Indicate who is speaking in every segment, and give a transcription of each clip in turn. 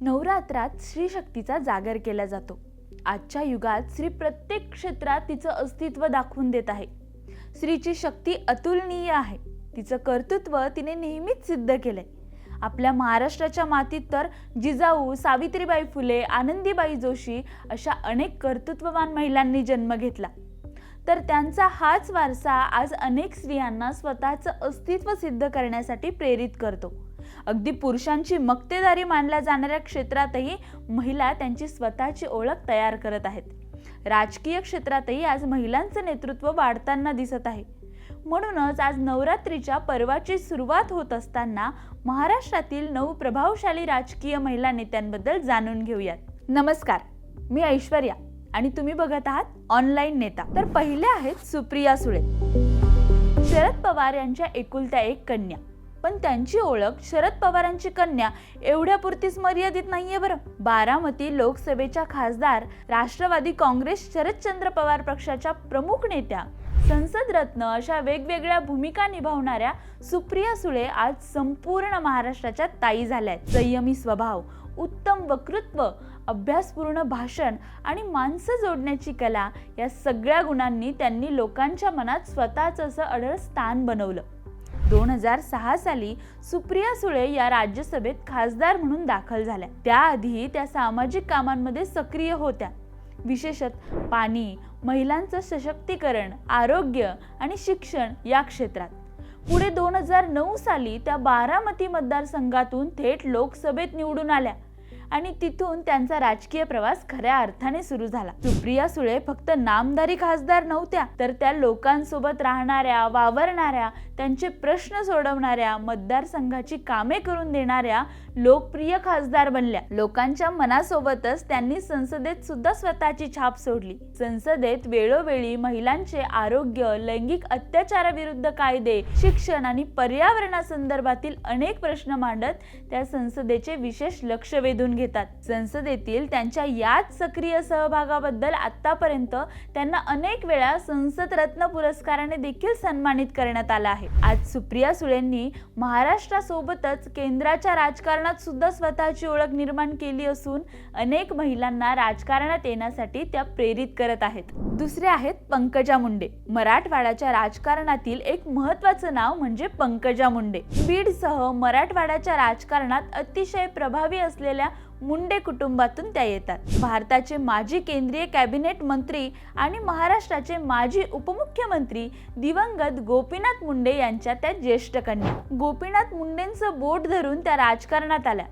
Speaker 1: नवरात्रात स्त्री शक्तीचा जागर केला जातो. आजच्या युगात श्री प्रत्येक क्षेत्रात तिचं अस्तित्व दाखवून देत आहे. स्त्रीची शक्ती अतुलनीय आहे. तिचं कर्तृत्व तिने नेहमीच सिद्ध केलंय. आपल्या महाराष्ट्राच्या मातीत तर जिजाऊ सावित्रीबाई फुले आनंदीबाई जोशी अशा अनेक कर्तृत्ववान महिलांनी जन्म घेतला. तर त्यांचा हाच वारसा आज अनेक स्त्रियांना स्वतःचं अस्तित्व सिद्ध करण्यासाठी प्रेरित करतो. अगदी पुरुषांची मक्तेदारी मानल्या जाणाऱ्या क्षेत्रातही महिला त्यांची स्वतःची ओळख तयार करत आहेत. राजकीय क्षेत्रातही आज महिलांचं नेतृत्व वाढताना दिसत आहे. म्हणूनच आज नवरात्रीच्या पर्वाची सुरुवात होत असताना महाराष्ट्रातील नऊ प्रभावशाली राजकीय महिला नेत्यांबद्दल जाणून घेऊयात. नमस्कार मी ऐश्वर्या आणि तुम्ही बघत आहात ऑनलाईन नेता. तर पहिले आहेत सुप्रिया सुळे. शरद पवार यांच्या एकुलत्या एक कन्या. पण त्यांची ओळख शरद पवारांची कन्या एवढ्यापुरतीच मर्यादित नाहीये बरं. बारामती लोकसभेच्या खासदार राष्ट्रवादी काँग्रेस शरदचंद्र पवार पक्षाच्या प्रमुख नेत्या. संसद रत्न अशा वेगवेगळ्या भूमिका निभावणाऱ्या सुप्रिया सुळे आज संपूर्ण महाराष्ट्राच्या ताई झाल्या आहेत संयमी स्वभाव उत्तम वक्तृत्व अभ्यासपूर्ण भाषण आणि माणसं जोडण्याची कला या सगळ्या गुणांनी त्यांनी लोकांच्या मनात स्वतःच असं अढळ स्थान बनवलं. दोन हजार सहा साली सुप्रिया सुळे या राज्यसभेत खासदार म्हणून दाखल झाल्या. त्याआधी त्या सामाजिक कामांमध्ये सक्रिय होत्या. विशेषत पाणी महिलांचं सशक्तीकरण आरोग्य आणि शिक्षण या क्षेत्रात. पुढे दोन हजार नऊ साली त्या बारामती मतदारसंघातून थेट लोकसभेत निवडून आल्या. आणि तिथून त्यांचा राजकीय प्रवास खऱ्या अर्थाने सुरू झाला. सुप्रिया सुळे फक्त नामदारी खासदार नव्हत्या तर त्या लोकांसोबत राहणाऱ्या वावरणाऱ्या त्यांचे प्रश्न सोडवणाऱ्या मतदारसंघाची कामे करून देणाऱ्या लोकप्रिय खासदार बनल्या. लोकांच्या मनासोबतच त्यांनी संसदेत सुद्धा स्वतःची छाप सोडली. संसदेत वेळोवेळी महिलांचे आरोग्य लैंगिक अत्याचाराविरुद्ध कायदे शिक्षण आणि पर्यावरणासंदर्भातील अनेक प्रश्न मांडत त्या संसदेचे विशेष लक्ष वेधून घेतात. संसदेतील त्यांच्या याच सक्रिय सहभागाबद्दल आतापर्यंत त्यांना अनेक वेळा संसद रत्न पुरस्काराने देखील सन्मानित करण्यात आलं आहे. आज सुप्रिया सुळेंनी महाराष्ट्रासोबतच केंद्राच्या राजकारणात सुद्धा स्वतःची ओळख निर्माण केली असून अनेक महिलांना राजकारणात येण्यासाठी त्या प्रेरित करत आहेत. दुसरे आहेत पंकजा मुंडे. मराठवाड्याच्या राजकारणातील एक महत्वाचं नाव म्हणजे पंकजा मुंडे. बीडसह मराठवाड्याच्या राजकारणात अतिशय प्रभावी असलेल्या मुंडे कुटुंबातून त्या येतात. भारताचे माजी केंद्रीय कॅबिनेट मंत्री आणि महाराष्ट्राचे माजी उपमुख्यमंत्री दिवंगत गोपीनाथ मुंडे यांच्या त्या ज्येष्ठ कन्या. गोपीनाथ मुंडेंचं बोट धरून त्या राजकारणात आल्या.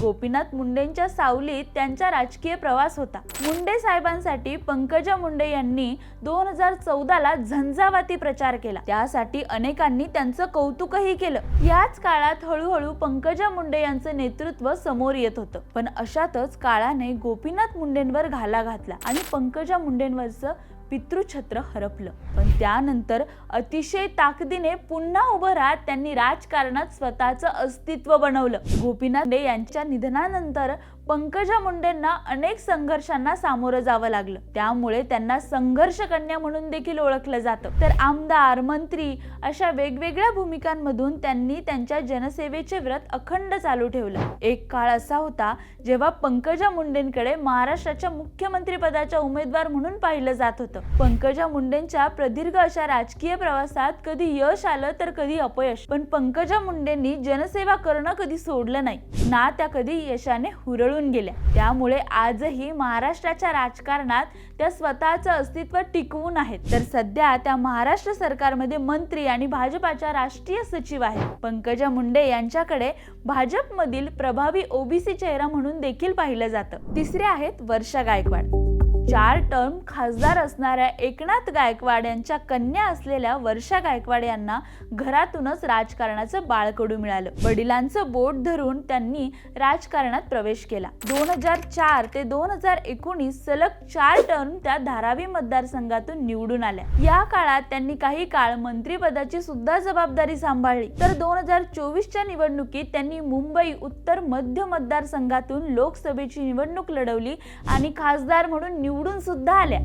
Speaker 1: गोपीनाथ मुंडेंच्या सावलीत त्यांचा राजकीय प्रवास होता. मुंडे साहेबांसाठी पंकजा मुंडे यांनी दोन हजार चौदाला झंझावाती प्रचार केला. त्यासाठी अनेकांनी त्यांचं कौतुकही केलं. याच काळात हळूहळू पंकजा मुंडे यांचं नेतृत्व समोर येत होतं. पण अशातच काळाने गोपीनाथ मुंडेंवर घाला घातला आणि पंकजा मुंडेंवरचं पितृछत्र हरपलं. पण त्यानंतर अतिशय ताकदीने पुन्हा उभं राहत त्यांनी राजकारणात स्वतःचं अस्तित्व बनवलं. गोपीनाथ मुंडे यांच्या निधनानंतर पंकजा मुंडेंना अनेक संघर्षांना सामोरं जावं लागलं. त्यामुळे त्यांना संघर्ष कन्या म्हणून देखील ओळखलं जातं. तर आमदार मंत्री अशा वेगवेगळ्या भूमिकांमधून त्यांनी त्यांच्या जनसेवेचे व्रत अखंड चालू ठेवलं. एक काळ असा होता जेव्हा पंकजा मुंडेंकडे महाराष्ट्राच्या मुख्यमंत्री पदाच्या उमेदवार म्हणून पाहिलं जात होतं. पंकजा मुंडेंच्या प्रदीर्घ अशा राजकीय प्रवासात कधी यश आलं तर कधी अपयश. पण पंकजा मुंडेंनी जनसेवा करणं कधी सोडलं नाही. ना त्या कधी यशाने हुरळून गेल्या. त्यामुळे आजही महाराष्ट्राच्या राजकारणात त्या स्वतःचं अस्तित्व टिकवून आहेत. तर सध्या त्या महाराष्ट्र सरकारमध्ये मंत्री आणि भाजपाच्या राष्ट्रीय सचिव आहेत. पंकजा मुंडे यांच्याकडे भाजपमधील प्रभावी ओबीसी चेहरा म्हणून देखील पाहिलं जातं. तिसरे आहेत वर्षा गायकवाड. चार टर्म खासदार असणाऱ्या एकनाथ गायकवाड यांच्या कन्या असलेल्या वर्षा गायकवाड यांना घरातूनच राजकारणाचं बाळकडू मिळालं. वडिलांचं बोट धरून त्यांनी राजकारणात प्रवेश केला. दोन हजार चार ते दोन हजार एकोणीस सलग चार टर्म त्या धारावी मतदारसंघातून निवडून आल्या. या काळात त्यांनी काही काळ मंत्रीपदाची सुद्धा जबाबदारी सांभाळली. तर दोन हजार चोवीसच्या निवडणुकीत त्यांनी मुंबई उत्तर मध्य मतदारसंघातून लोकसभेची निवडणूक लढवली आणि खासदार म्हणून निवडून सुद्धा आल्या.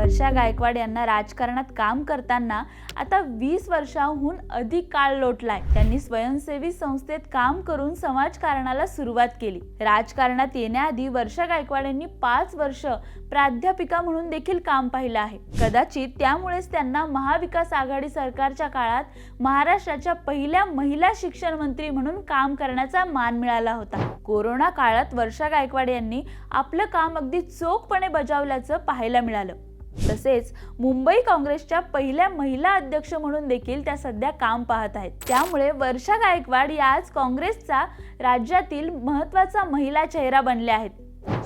Speaker 1: वर्षा गायकवाड यांना राजकारणात काम करताना आता वीस वर्षाहून अधिक काळ लोटलाय. त्यांनी स्वयंसेवी संस्थेत काम करून समाजकारणाला सुरुवात केली. राजकारणात येण्याआधी वर्षा गायकवाड यांनी पाच वर्ष प्राध्यापिका म्हणून देखील काम पाहिलं आहे. कदाचित त्यामुळेच त्यांना महाविकास आघाडी सरकारच्या काळात महाराष्ट्राच्या पहिल्या महिला शिक्षण मंत्री म्हणून काम करण्याचा मान मिळाला होता. कोरोना काळात वर्षा गायकवाड यांनी आपलं काम अगदी चोखपणे बजावल्याचं पाहायला मिळालं. तसेच मुंबई काँग्रेसच्या पहिल्या महिला अध्यक्ष म्हणून देखील त्या सध्या काम पाहत आहेत. त्यामुळे वर्षा गायकवाड आज काँग्रेसचा राज्यातील महत्त्वाचा महिला चेहरा बनल्या आहेत.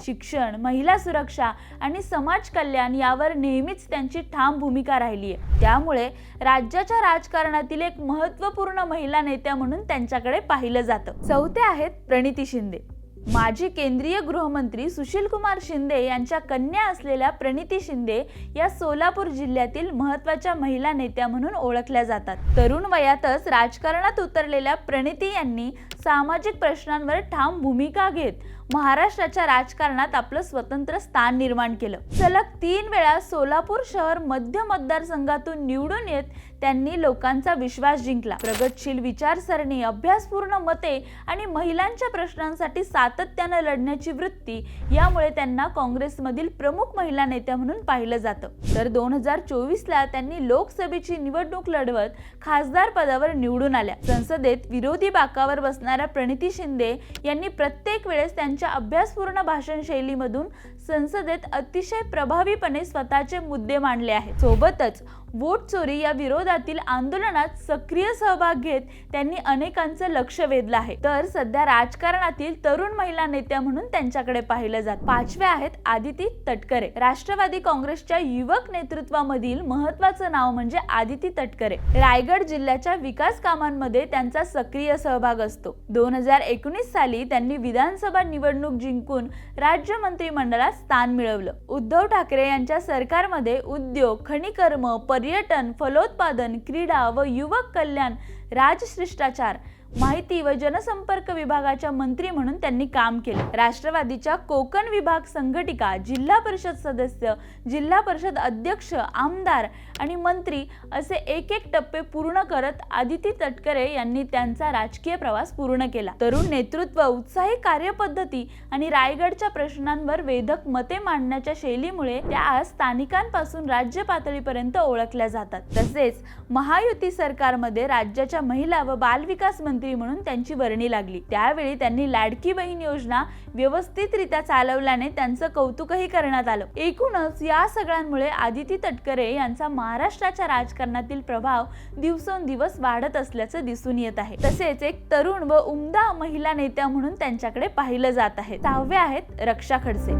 Speaker 1: शिक्षण महिला सुरक्षा आणि समाज कल्याण यावर नेहमीच त्यांची ठाम भूमिका राहिली आहे. त्यामुळे राज्याच्या राजकारणातील एक महत्त्वपूर्ण महिला नेत्या म्हणून त्यांच्याकडे पाहिलं जातं. चौथे आहेत प्रणिती शिंदे. माजी केंद्रीय गृहमंत्री सुशील कुमार शिंदे यांच्या कन्या असलेल्या प्रणिती शिंदे या सोलापूर जिल्ह्यातील महत्त्वाच्या महिला नेत्या म्हणून ओळखल्या जातात. तरुण वयातच राजकारणात उतरलेल्या प्रणिती यांनी सामाजिक प्रश्नांवर ठाम भूमिका घेत महाराष्ट्राच्या राजकारणात आपलं स्वतंत्र स्थान निर्माण केलं. सलग तीन वेळा सोलापूर शहर मध्य मतदारसंघातून निवडून येत त्यांनी लोकांचा विश्वास जिंकला. प्रगतशील विचारसरणी अभ्यासपूर्ण मते आणि महिलांच्या प्रश्नांसाठी सातत्यानं लढण्याची वृत्ती यामुळे त्यांना काँग्रेसमधील प्रमुख महिला नेत्या म्हणून पाहिलं जातं. तर दोन हजार चोवीसला त्यांनी लोकसभेची निवडणूक लढवत खासदार पदावर निवडून आल्या. संसदेत विरोधी बाकावर बसणाऱ्या प्रणिती शिंदे यांनी प्रत्येक वेळेस त्यांच्या त्यांच्या अभ्यासपूर्ण भाषण शैलीमधून संसदेत अतिशय प्रभावीपणे स्वतःचे मुद्दे मांडले आहेत. सोबतच वोट चोरी या विरोधातील आंदोलनात सक्रिय सहभाग घेत त्यांनी अनेकांचं लक्ष वेधलं आहे. तर सध्या राजकारणातील तरुण महिला नेत्या म्हणून त्यांच्याकडे पाहिलं जात. पाचव्या आहेत आदिती तटकरे. राष्ट्रवादी काँग्रेसच्या युवक नेतृत्वामधील महत्वाचं नाव म्हणजे आदिती तटकरे. रायगड जिल्ह्याच्या विकास कामांमध्ये त्यांचा सक्रिय सहभाग असतो. दोन हजार एकोणीस साली त्यांनी विधानसभा निवडणूक जिंकून राज्य मंत्रिमंडळात स्थान मिळवलं. उद्धव ठाकरे यांच्या सरकारमध्ये उद्योग खनिकर्म पर्यटन फलोत्पादन क्रीडा व युवक कल्याण राजशिष्टाचार माहिती व जनसंपर्क विभागाच्या मंत्री म्हणून त्यांनी काम केले. राष्ट्रवादीच्या कोकण विभाग संघटिका जिल्हा परिषद सदस्य जिल्हा परिषद अध्यक्ष आमदार आणि मंत्री असे एक एक टप्पे पूर्ण करत आदिती तटकरे यांनी त्यांचा राजकीय प्रवास पूर्ण केला. तरुण नेतृत्व उत्साही कार्यपद्धती आणि रायगडच्या प्रश्नांवर वेधक मते मांडण्याच्या शैलीमुळे त्या आज स्थानिकांपासून राज्य पातळीपर्यंत ओळखल्या जातात. तसेच महायुती सरकारमध्ये राज्याच्या महिला व बालविकास मंत्री म्हणून त्यांची वर्णी लागली. त्यावेळी त्यांनी लाडकी बहीण योजना व्यवस्थितरित्या चालवल्याने त्यांचं कौतुकही करण्यात आलं. एकूणच या सगळ्यांमुळे आदिती तटकरे यांचा महाराष्ट्राच्या राजकारणातील प्रभाव दिवसेंदिवस वाढत असल्याचं दिसून येत आहे. तसेच एक तरुण व उमदा महिला नेत्या म्हणून त्यांच्याकडे पाहिलं जात आहे. सहावे आहेत रक्षा खडसे.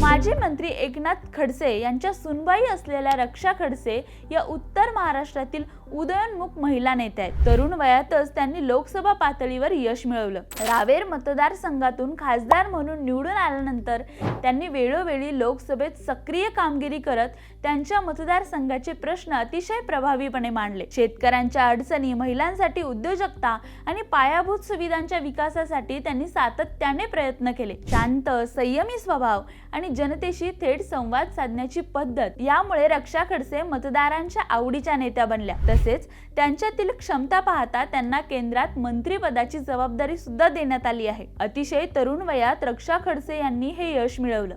Speaker 1: माजी मंत्री एकनाथ खडसे यांच्या सुनबाई असलेल्या रक्षा खडसे या उत्तर महाराष्ट्रातील उदयोन्मुख महिला नेत्या आहेत. तरुण वयातच त्यांनी लोकसभा पातळीवर यश मिळवलं. रावेर मतदारसंघातून खासदार म्हणून निवडून आल्यानंतर त्यांनी वेळोवेळी लोकसभेत सक्रिय कामगिरी करत त्यांच्या मतदारसंघाचे प्रश्न अतिशय प्रभावीपणे मांडले. शेतकऱ्यांच्या अडचणी महिलांसाठी उद्योजकता आणि पायाभूत सुविधांच्या विकासासाठी त्यांनी सातत्याने प्रयत्न केले. शांत संयमी स्वभाव आणि जनतेशी थेट संवाद साधण्याची पद्धत यामुळे रक्षा खडसे मतदारांच्या आवडीच्या नेत्या बनल्या. तसेच त्यांच्यातील क्षमता पाहता त्यांना केंद्रात मंत्रीपदाची जबाबदारी सुद्धा देण्यात आली आहे. अतिशय तरुण वयात रक्षा खडसे यांनी हे यश मिळवलं.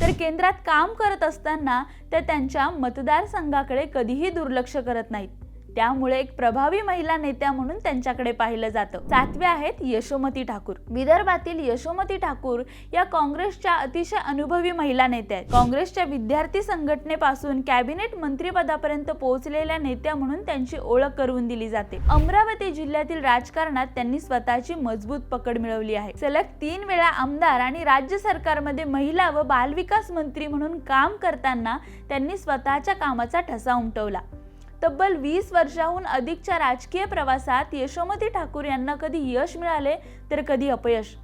Speaker 1: तर केंद्रात काम करत असताना त्या त्यांच्या मतदारसंघाकडे कधीही दुर्लक्ष करत नाहीत. त्यामुळे एक प्रभावी महिला नेत्या म्हणून त्यांच्याकडे पाहिलं जातं. सातवे आहेत यशोमती ठाकूर. विदर्भातील यशोमती ठाकूर या काँग्रेसच्या अतिशय अनुभवी महिला नेत्या आहेत. काँग्रेसच्या विद्यार्थी संघटनेपासून कॅबिनेट मंत्रीपदापर्यंत पोहोचलेल्या नेत्या म्हणून त्यांची ओळख करून दिली जाते. अमरावती जिल्ह्यातील राजकारणात त्यांनी स्वतःची मजबूत पकड मिळवली आहे. सलग तीन वेळा आमदार आणि राज्य सरकारमध्ये महिला व बालविकास मंत्री म्हणून काम करताना त्यांनी स्वतःच्या कामाचा ठसा उमटवला. तब्बल वीस वर्षाहून अधिकच्या राजकीय प्रवासात यशोमती ठाकूर यांना कधी यश मिळाले तर कधी अपयश.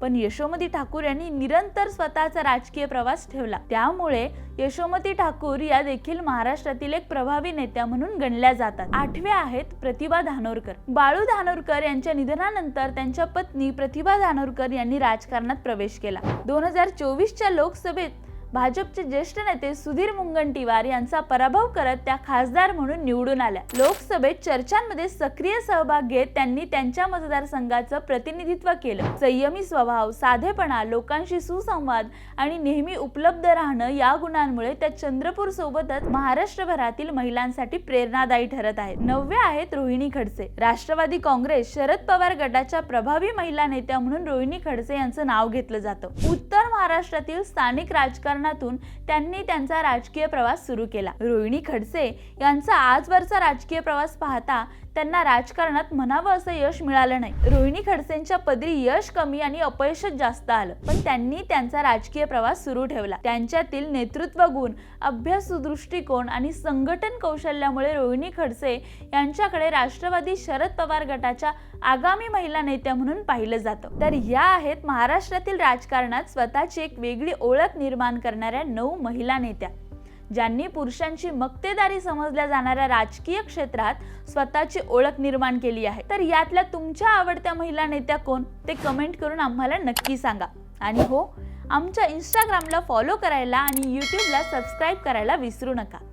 Speaker 1: पण यशोमती ठाकूर यांनी निरंतर स्वतःचा राजकीय प्रवास ठेवला. त्यामुळे यशोमती ठाकूर या देखील महाराष्ट्रातील एक प्रभावी नेत्या म्हणून गणल्या जातात. आठव्या आहेत प्रतिभा धानोरकर. बाळू धानोरकर यांच्या निधनानंतर त्यांच्या पत्नी प्रतिभा धानोरकर यांनी राजकारणात प्रवेश केला. दोन हजार चोवीसच्या लोकसभेत भाजपचे ज्येष्ठ नेते सुधीर मुनगंटीवार यांचा पराभव करत त्या खासदार म्हणून निवडून आल्या. लोकसभेत चर्चांमध्ये सक्रिय सहभाग घेत त्यांनी त्यांच्या मतदारसंघाचं प्रतिनिधित्व केलं. संयमी स्वभाव साधेपणा लोकांशी सुसंवाद आणि नेहमी उपलब्ध राहणं या गुणांमुळे त्या चंद्रपूर सोबतच महाराष्ट्रभरातील महिलांसाठी प्रेरणादायी ठरत आहेत. नवव्या आहेत रोहिणी खडसे. राष्ट्रवादी काँग्रेस शरद पवार गटाच्या प्रभावी महिला नेत्या म्हणून रोहिणी खडसे यांचं नाव घेतलं जातं. उत्तर महाराष्ट्रातील स्थानिक राजकारण राजकारणातून त्यांनी त्यांचा राजकीय प्रवास सुरू केला. रोहिणी खडसे यांचा आजवरचा राजकीय प्रवास पाहता त्यांना राजकारणात म्हणावं असं यश मिळालं नाही. रोहिणी खडसेंच्या पदरी यश कमी आणि अपयशच जास्त आलं. पण त्यांनी त्यांचा राजकीय प्रवास सुरू ठेवला. त्यांच्यातील नेतृत्व गुण अभ्यासू दृष्टिकोन आणि संघटन कौशल्यामुळे रोहिणी खडसे यांच्याकडे राष्ट्रवादी शरद पवार गटाच्या आगामी महिला नेत्या म्हणून पाहिलं जातं. तर या आहेत महाराष्ट्रातील राजकारणात स्वतःची एक वेगळी ओळख निर्माण करणाऱ्या नऊ महिला नेत्या. ज्यांनी पुरुषांची मक्तेदारी समजल्या जाणाऱ्या राजकीय क्षेत्रात स्वतःची ओळख निर्माण केली आहे. तर यातल्या तुमच्या आवडत्या महिला नेत्या कोण? ते कमेंट करून आम्हाला नक्की सांगा. आणि हो आमच्या इंस्टाग्रामला फॉलो करायला आणि यूट्यूबला सबस्क्राईब करायला विसरू नका.